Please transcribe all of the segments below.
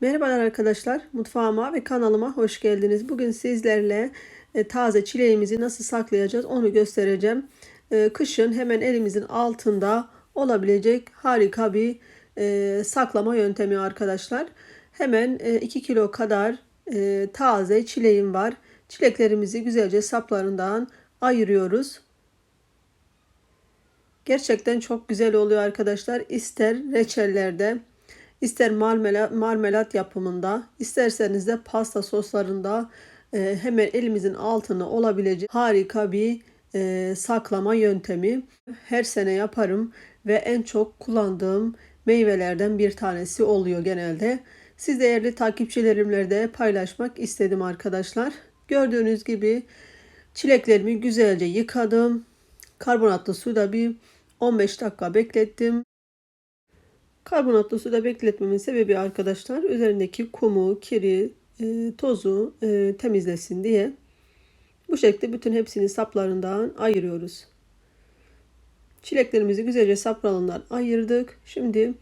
Merhabalar arkadaşlar, mutfağıma ve kanalıma hoş geldiniz. Bugün sizlerle e, taze çileğimizi nasıl saklayacağız onu göstereceğim. E, kışın hemen elimizin altında olabilecek harika bir e, saklama yöntemi arkadaşlar. Hemen 2 kilo kadar taze çileğim var. Çileklerimizi güzelce saplarından ayırıyoruz. Gerçekten çok güzel oluyor arkadaşlar. İster reçellerde, İster marmelat, yapımında, isterseniz de pasta soslarında e, hemen elimizin altına olabilecek harika bir e, saklama yöntemi. Her sene yaparım ve en çok kullandığım meyvelerden bir tanesi oluyor genelde. Siz değerli takipçilerimle de paylaşmak istedim arkadaşlar. Gördüğünüz gibi çileklerimi güzelce yıkadım. Karbonatlı suda bir 15 dakika beklettim. Karbonatlı suda bekletmemin sebebi arkadaşlar üzerindeki kumu, kiri, e, tozu e, temizlesin diye. Bu şekilde bütün hepsini saplarından ayırıyoruz. Çileklerimizi güzelce saplarından ayırdık. Şimdi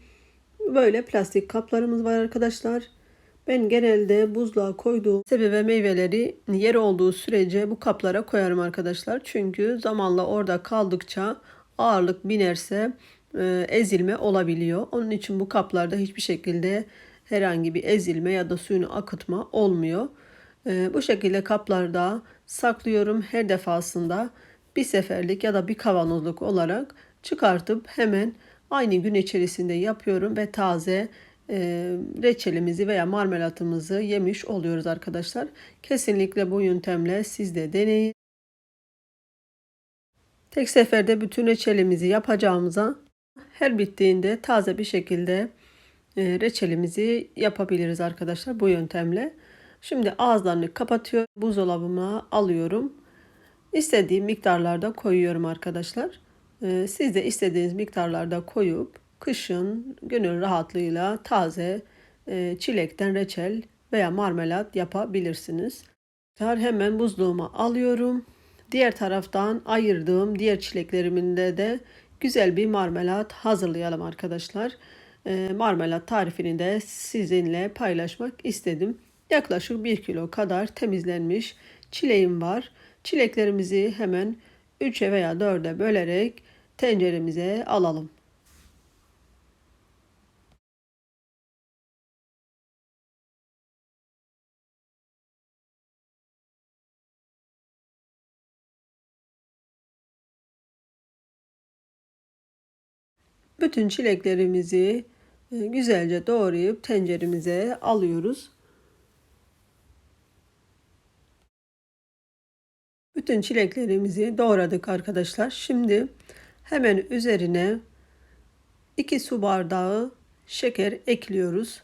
böyle plastik kaplarımız var arkadaşlar. Ben genelde buzluğa koyduğum sebze ve meyveleri yer olduğu sürece bu kaplara koyarım arkadaşlar. Çünkü zamanla orada kaldıkça ağırlık binerse ezilme olabiliyor. Onun için bu kaplarda hiçbir şekilde herhangi bir ezilme ya da suyunu akıtma olmuyor. E, bu şekilde kaplarda saklıyorum her defasında bir seferlik ya da bir kavanozluk olarak çıkartıp hemen aynı gün içerisinde yapıyorum ve taze e, reçelimizi veya marmelatımızı yemiş oluyoruz arkadaşlar. Kesinlikle bu yöntemle siz de deneyin. Tek seferde bütün reçelimizi yapacağımıza her bittiğinde taze bir şekilde e, reçelimizi yapabiliriz arkadaşlar bu yöntemle. Şimdi ağızlarını kapatıyor. Buzdolabıma alıyorum. İstediğim miktarlarda koyuyorum arkadaşlar. E, siz de istediğiniz miktarlarda koyup kışın gönül rahatlığıyla taze e, çilekten reçel veya marmelat yapabilirsiniz. Hemen buzluğuma alıyorum. Diğer taraftan ayırdığım diğer çilekleriminde de güzel bir marmelat hazırlayalım arkadaşlar. E, marmelat tarifini de sizinle paylaşmak istedim. Yaklaşık 1 kilo kadar temizlenmiş çileğim var. Çileklerimizi hemen 3'e veya 4'e bölerek tenceremize alalım. Bütün çileklerimizi e, güzelce doğrayıp tenceremize alıyoruz. Bütün çileklerimizi doğradık arkadaşlar. Şimdi hemen üzerine 2 su bardağı şeker ekliyoruz.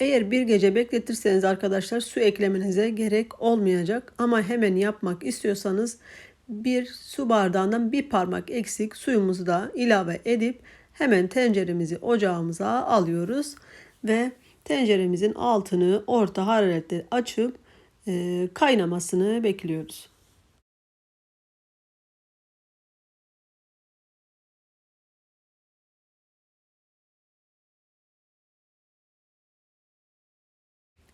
Eğer bir gece bekletirseniz arkadaşlar su eklemenize gerek olmayacak ama hemen yapmak istiyorsanız bir su bardağından bir parmak eksik suyumuzu da ilave edip hemen tenceremizi ocağımıza alıyoruz ve tenceremizin altını orta hararette açıp e, kaynamasını bekliyoruz.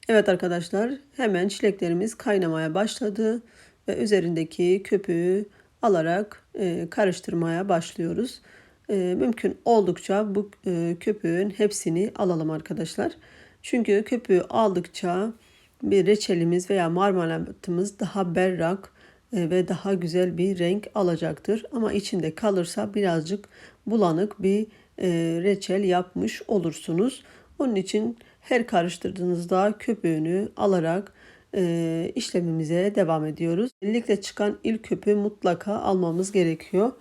Evet arkadaşlar hemen çileklerimiz kaynamaya başladı ve üzerindeki köpüğü alarak e, karıştırmaya başlıyoruz. E, mümkün oldukça bu e, köpüğün hepsini alalım arkadaşlar. Çünkü köpüğü aldıkça bir reçelimiz veya marmelatımız daha berrak e, ve daha güzel bir renk alacaktır. Ama içinde kalırsa birazcık bulanık bir e, reçel yapmış olursunuz. Onun için her karıştırdığınızda köpüğünü alarak e, işlemimize devam ediyoruz. Özellikle çıkan ilk köpüğü mutlaka almamız gerekiyor.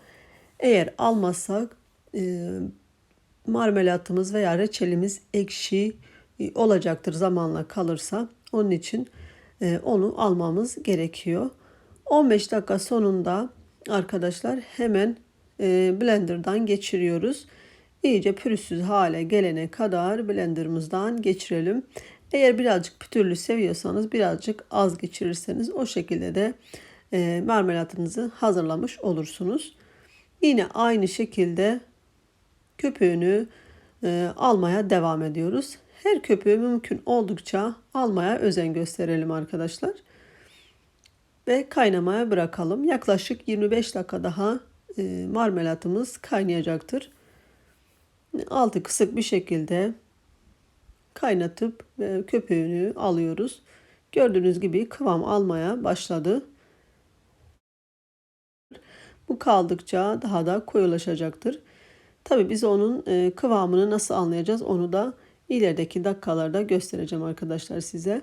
Eğer almazsak e, marmelatımız veya reçelimiz ekşi e, olacaktır zamanla kalırsa. Onun için e, onu almamız gerekiyor. 15 dakika sonunda arkadaşlar hemen e, blenderdan geçiriyoruz. İyice pürüzsüz hale gelene kadar blenderımızdan geçirelim. Eğer birazcık pütürlü seviyorsanız birazcık az geçirirseniz o şekilde de e, marmelatınızı hazırlamış olursunuz. Yine aynı şekilde köpüğünü e, almaya devam ediyoruz. Her köpüğü mümkün oldukça almaya özen gösterelim arkadaşlar. Ve kaynamaya bırakalım. Yaklaşık 25 dakika daha e, marmelatımız kaynayacaktır. Altı kısık bir şekilde kaynatıp ve köpüğünü alıyoruz. Gördüğünüz gibi kıvam almaya başladı. Bu kaldıkça daha da koyulaşacaktır. Tabi biz onun e, kıvamını nasıl anlayacağız onu da ilerideki dakikalarda göstereceğim arkadaşlar size.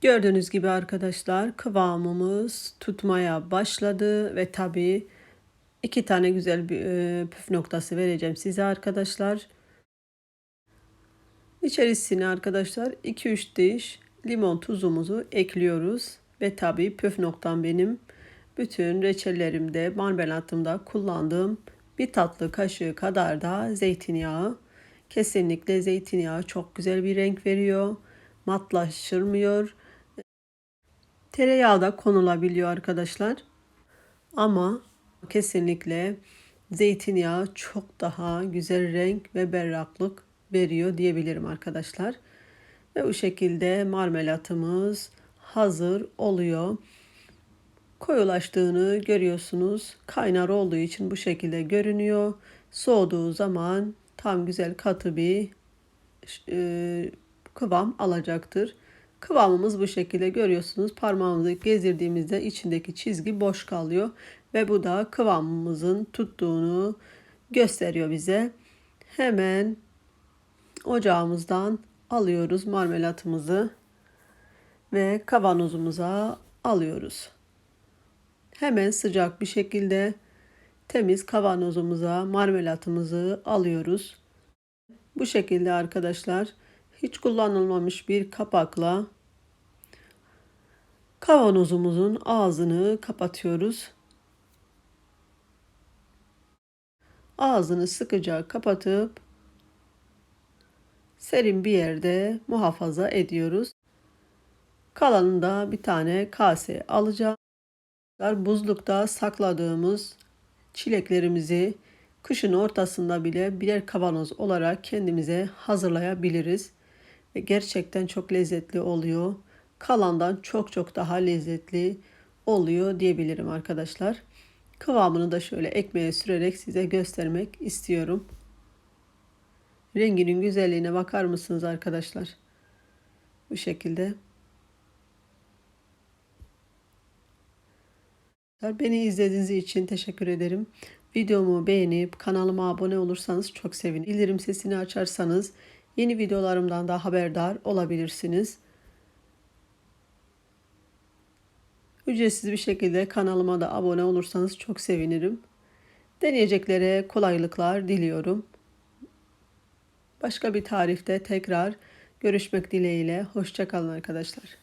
Gördüğünüz gibi arkadaşlar kıvamımız tutmaya başladı ve tabi iki tane güzel bir e, püf noktası vereceğim size arkadaşlar. İçerisine arkadaşlar 2-3 diş limon tuzumuzu ekliyoruz ve tabi püf noktam benim bütün reçellerimde marmelatımda kullandığım bir tatlı kaşığı kadar da zeytinyağı. Kesinlikle zeytinyağı çok güzel bir renk veriyor. Matlaştırmıyor. Tereyağı da konulabiliyor arkadaşlar. Ama kesinlikle zeytinyağı çok daha güzel renk ve berraklık veriyor diyebilirim arkadaşlar. Ve bu şekilde marmelatımız hazır oluyor. Koyulaştığını görüyorsunuz. Kaynar olduğu için bu şekilde görünüyor. Soğuduğu zaman tam güzel katı bir e, kıvam alacaktır. Kıvamımız bu şekilde görüyorsunuz. Parmağımızı gezdirdiğimizde içindeki çizgi boş kalıyor ve bu da kıvamımızın tuttuğunu gösteriyor bize. Hemen ocağımızdan alıyoruz marmelatımızı ve kavanozumuza alıyoruz. Hemen sıcak bir şekilde temiz kavanozumuza marmelatımızı alıyoruz. Bu şekilde arkadaşlar hiç kullanılmamış bir kapakla kavanozumuzun ağzını kapatıyoruz. Ağzını sıkıca kapatıp serin bir yerde muhafaza ediyoruz. Kalanında bir tane kase alacağım. Buzlukta sakladığımız çileklerimizi kışın ortasında bile birer kavanoz olarak kendimize hazırlayabiliriz. Ve gerçekten çok lezzetli oluyor. Kalandan çok çok daha lezzetli oluyor diyebilirim arkadaşlar. Kıvamını da şöyle ekmeğe sürerek size göstermek istiyorum. Renginin güzelliğine bakar mısınız arkadaşlar? Bu şekilde. Beni izlediğiniz için teşekkür ederim. Videomu beğenip kanalıma abone olursanız çok sevinirim. Bildirim sesini açarsanız yeni videolarımdan da haberdar olabilirsiniz. Ücretsiz bir şekilde kanalıma da abone olursanız çok sevinirim. Deneyeceklere kolaylıklar diliyorum. Başka bir tarifte tekrar görüşmek dileğiyle. Hoşçakalın arkadaşlar.